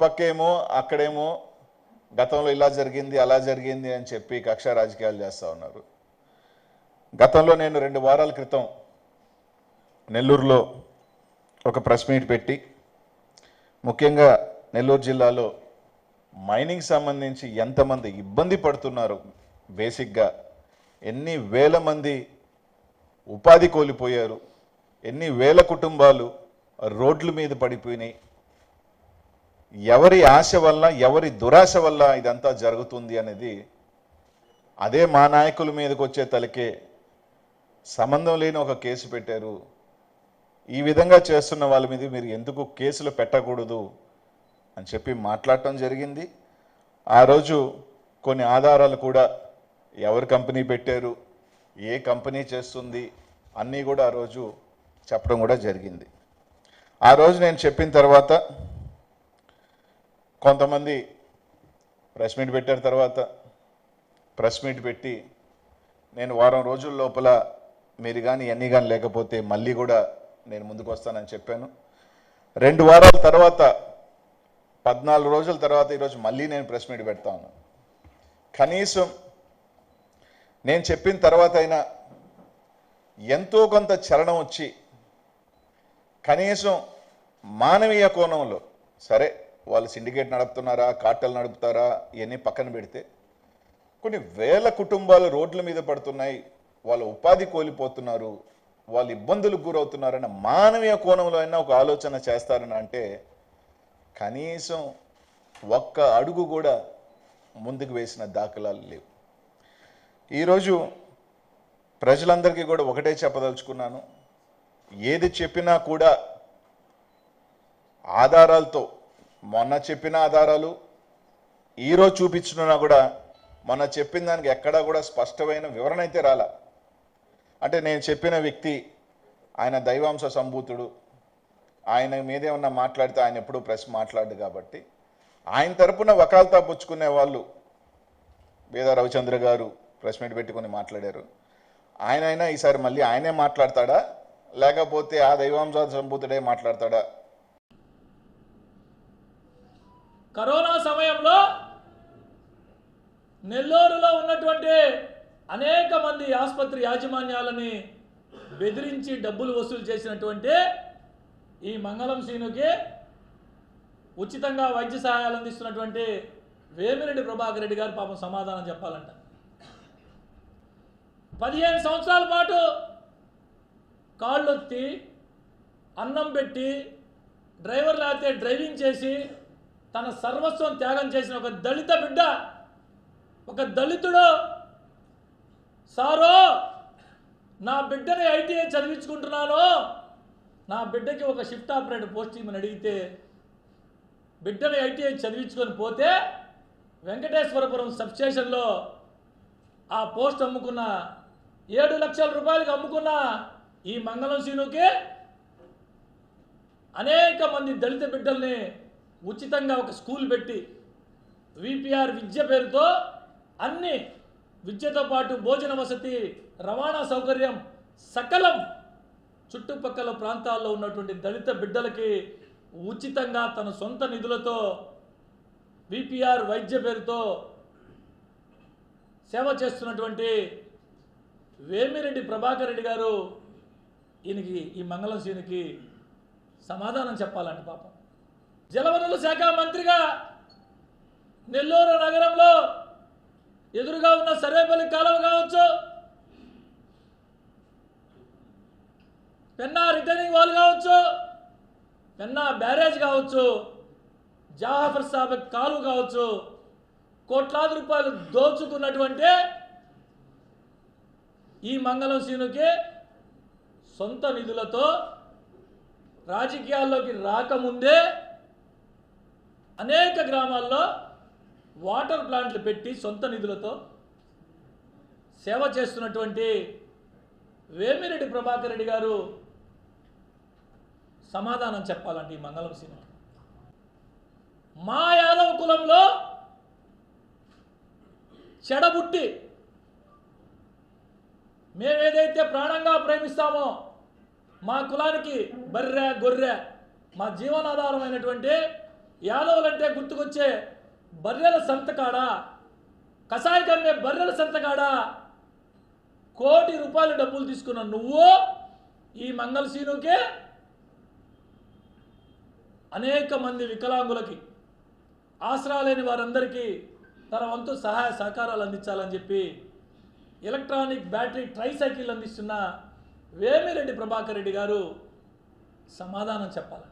పక్కేమో అక్కడేమో గతంలో ఇలా జరిగింది అలా జరిగింది అని చెప్పి కక్ష రాజకీయాలు చేస్తూ ఉన్నారు. గతంలో నేను రెండు వారాల క్రితం నెల్లూరులో ఒక ప్రెస్ మీట్ పెట్టి ముఖ్యంగా నెల్లూరు జిల్లాలో మైనింగ్ సంబంధించి ఎంతమంది ఇబ్బంది పడుతున్నారు బేసిక్గా ఎన్ని వేల మంది ఉపాధి కోల్పోయారు ఎన్ని వేల కుటుంబాలు రోడ్ల మీద పడిపోయినాయి ఎవరి ఆశ వల్ల ఎవరి దురాశ వల్ల ఇదంతా జరుగుతుంది అనేది అదే మా నాయకుల మీదకి వచ్చే తలకే సంబంధం లేని ఒక కేసు పెట్టారు. ఈ విధంగా చేస్తున్న వాళ్ళ మీద మీరు ఎందుకు కేసులు పెట్టకూడదు అని చెప్పి మాట్లాడటం జరిగింది. ఆ రోజు కొన్ని ఆధారాలు కూడా ఎవరు కంపెనీ పెట్టారు ఏ కంపెనీ చేస్తుంది అన్నీ కూడా ఆ రోజు చెప్పడం కూడా జరిగింది. ఆ రోజు నేను చెప్పిన తర్వాత కొంతమంది ప్రెస్ మీట్ పెట్టారు తర్వాత ప్రెస్ మీట్ పెట్టి నేను వారం రోజుల లోపల మీరు కానీ ఎన్ని కానీ లేకపోతే మళ్ళీ కూడా నేను ముందుకు వస్తానని చెప్పాను. రెండు వారాల తర్వాత పద్నాలుగు రోజుల తర్వాత ఈరోజు మళ్ళీ నేను ప్రెస్ మీట్ పెడతా ఉన్నాను. కనీసం నేను చెప్పిన తర్వాత అయినా ఎంతో కొంత చలనం వచ్చి కనీసం మానవీయ కోణంలో సరే వాళ్ళు సిండికేట్ నడుపుతున్నారా కార్టెల్ నడుపుతారా ఇవన్నీ పక్కన పెడితే కొన్ని వేల కుటుంబాలు రోడ్ల మీద పడుతున్నాయి వాళ్ళ ఉపాధి కోల్పోతున్నారు వాళ్ళు ఇబ్బందులకు గురవుతున్నారన్న మానవీయ కోణంలో అయినా ఒక ఆలోచన చేస్తారని అంటే కనీసం ఒక్క అడుగు కూడా ముందుకు వేసిన దాఖలాలు లేవు. ఈరోజు ప్రజలందరికీ కూడా ఒకటే చెప్పదలుచుకున్నాను ఏది చెప్పినా కూడా ఆధారాలతో మొన్న చెప్పిన ఆధారాలు ఈరోజు చూపించినా కూడా మొన్న చెప్పిన దానికి ఎక్కడా కూడా స్పష్టమైన వివరణ అయితే రాలా. అంటే నేను చెప్పిన వ్యక్తి ఆయన దైవాంశ సంభూతుడు. ఆయన మీద ఏమన్నా మాట్లాడితే ఆయన ఎప్పుడూ ప్రెస్ మాట్లాడు కాబట్టి. ఆయన తరపున వకాల్తా పుచ్చుకునే వాళ్ళు వేద రవిచంద్ర గారు ప్రెస్ మీట్ పెట్టుకొని మాట్లాడారు. ఆయన అయినా ఈసారి మళ్ళీ ఆయనే మాట్లాడతాడా? లేకపోతే ఆ దైవాంశ సంభూతుడే మాట్లాడతాడా? కరోనా సమయంలో నెల్లూరులో ఉన్నటువంటి అనేక మంది ఆసుపత్రి యాజమాన్యాలని బెదిరించి డబ్బులు వసూలు చేసినటువంటి ఈ మంగళం శ్రీనుకి ఉచితంగా వైద్య సహాయాలు అందిస్తున్నటువంటి వేమిరెడ్డి ప్రభాకర్ రెడ్డి గారు పాపం సమాధానం చెప్పాలంట. పదిహేను సంవత్సరాల పాటు కాళ్ళొత్తి అన్నం పెట్టి డ్రైవర్ లేకపోతే డ్రైవింగ్ చేసి తన సర్వస్వం త్యాగం చేసిన ఒక దళిత బిడ్డ ఒక దళితుడు సారో నా బిడ్డని ఐటీఐ చదివించుకుంటున్నాను. నా బిడ్డకి ఒక షిఫ్ట్ ఆపరేటర్ పోస్ట్ ఇమ్మని అడిగితే బిడ్డని ఐటీఐ చదివించుకొని పోతే వెంకటేశ్వరపురం సబ్స్టేషన్లో ఆ పోస్ట్ అమ్ముకున్న ఏడు లక్షల రూపాయలకి అమ్ముకున్న ఈ మంగళం సీనుకి అనేక మంది దళిత బిడ్డల్ని ఉచితంగా ఒక స్కూల్ పెట్టి విపిఆర్ విద్య పేరుతో అన్ని విద్యతో పాటు భోజన వసతి రవాణా సౌకర్యం సకలం చుట్టుపక్కల ప్రాంతాల్లో ఉన్నటువంటి దళిత బిడ్డలకి ఉచితంగా తన సొంత నిధులతో విపిఆర్ వైద్య పేరుతో సేవ చేస్తున్నటువంటి వేమిరెడ్డి ప్రభాకర్ రెడ్డి గారు ఈయనకి ఈ మంగళం సీనికి సమాధానం చెప్పాలండి పాపం. జలవనరుల శాఖ మంత్రిగా నెల్లూరు నగరంలో ఎదురుగా ఉన్న సర్వేపల్లి కాలువ కావచ్చు పెన్నా రిటర్నింగ్ వాల్ కావచ్చు పెన్నా బ్యారేజ్ కావచ్చు జాఫర్ సాబ్ కాలువ కావచ్చు కోట్లాది రూపాయలు దోచుకున్నటువంటి ఈ మంగళం సీనుకి సొంత నిధులతో రాజకీయాల్లోకి రాకముందే అనేక గ్రామాల్లో వాటర్ ప్లాంట్లు పెట్టి సొంత నిధులతో సేవ చేస్తున్నటువంటి వేమిరెడ్డి ప్రభాకర్ రెడ్డి గారు సమాధానం చెప్పాలండి ఈ మంగళం సినిమా. మా యాదవ కులంలో చెడబుట్టి మేమేదైతే ప్రాణంగా ప్రేమిస్తామో మా కులానికి బర్రె గొర్రె మా జీవనాధారమైనటువంటి యాదవులంటే గుర్తుకొచ్చే బర్రెల సంతకాడ? కషాయి కమ్మే బర్రెల సంతకాడ? కోటి రూపాయలు డబ్బులు తీసుకున్న నువ్వు ఈ మంగళసీనుకే అనేక మంది వికలాంగులకి ఆసరా లేని వారందరికీ తన వంతు సహాయ సహకారాలు అందించాలని చెప్పి ఎలక్ట్రానిక్ బ్యాటరీ ట్రైసైకిల్ అందిస్తున్న వేమిరెడ్డి ప్రభాకర్ రెడ్డి గారు సమాధానం చెప్పాలి.